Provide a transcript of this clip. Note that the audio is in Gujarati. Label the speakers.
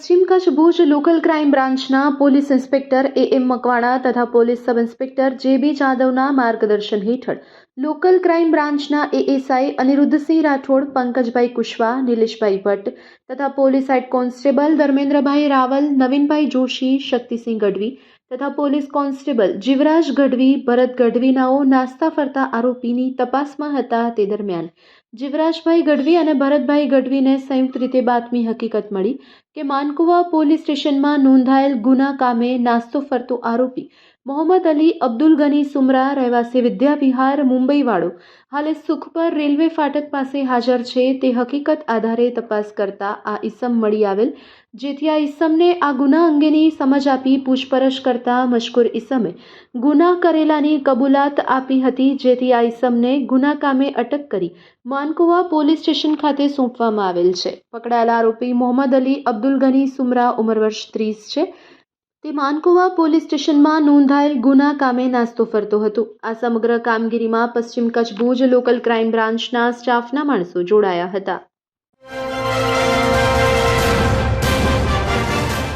Speaker 1: પશ્ચિમ કચ્છ ભુજ લોકલ ક્રાઇમ બ્રાન્ચના police inspector A M Makwana તથા police sub inspector J B જાદવના માર્ગદર્શન હેઠળ લોકલ ક્રાઇમ બ્રાન્ચના એએસઆઈ અનિરુદ્ધસિંહ રાઠોડ, પંકજભાઈ કુશવા, નિલેશભાઈ ભટ્ટ તથા police head constable Dharmendrabhai Raval, Navinbhai Joshi, Shaktisinh Gadhvi તથા પોલીસ કોન્સ્ટેબલ જીવરાજ ગઢવી, ભરત ગઢવીનાઓ નાસ્તા ફરતા આરોપીની તપાસમાં હતા તે દરમિયાન. જીવરાજભાઈ ગઢવી અને ભરતભાઈ ગઢવીને સંયુક્ત રીતે બાતમી હકીકત મળી કે માનકુવા પોલીસ સ્ટેશનમાં નોંધાયેલ ગુના કામે નાસ્તો ફરતો આરોપી મોહમ્મદ અલી અબ્દુલ ગની સુમરા રહેવાસી વિદ્યાવિહાર મુંબઈવાળો હાલે સુખપર રેલવે ફાટક પાસે હાજર છે. તે હકીકત આધારે તપાસ કરતા આ ઈસમ મળી આવેલ, જેથી આ ઈસમને આ ગુના અંગેની સમજ આપી પૂછપરછ કરતા મશકૂર ઈસમે ગુના કરેલાની કબૂલાત આપી હતી, જેથી આ ઈસમને ગુના કામે અટક કરી માનકુવા પોલીસ સ્ટેશન ખાતે સોંપવામાં આવેલ છે. પકડાયેલા આરોપી મોહમ્મદ અલી અબ્દુલ ગની સુમરા, ઉંમર વર્ષ ત્રીસ છે. તે માનકુવા પોલીસ સ્ટેશનમાં નોંધાયેલ ગુના કામે નાસ્તો ફરતો હતો. આ સમગ્ર કામગીરીમાં પશ્ચિમ કચ્છ ભુજ લોકલ ક્રાઇમ બ્રાન્ચના સ્ટાફના માણસો જોડાયા હતા.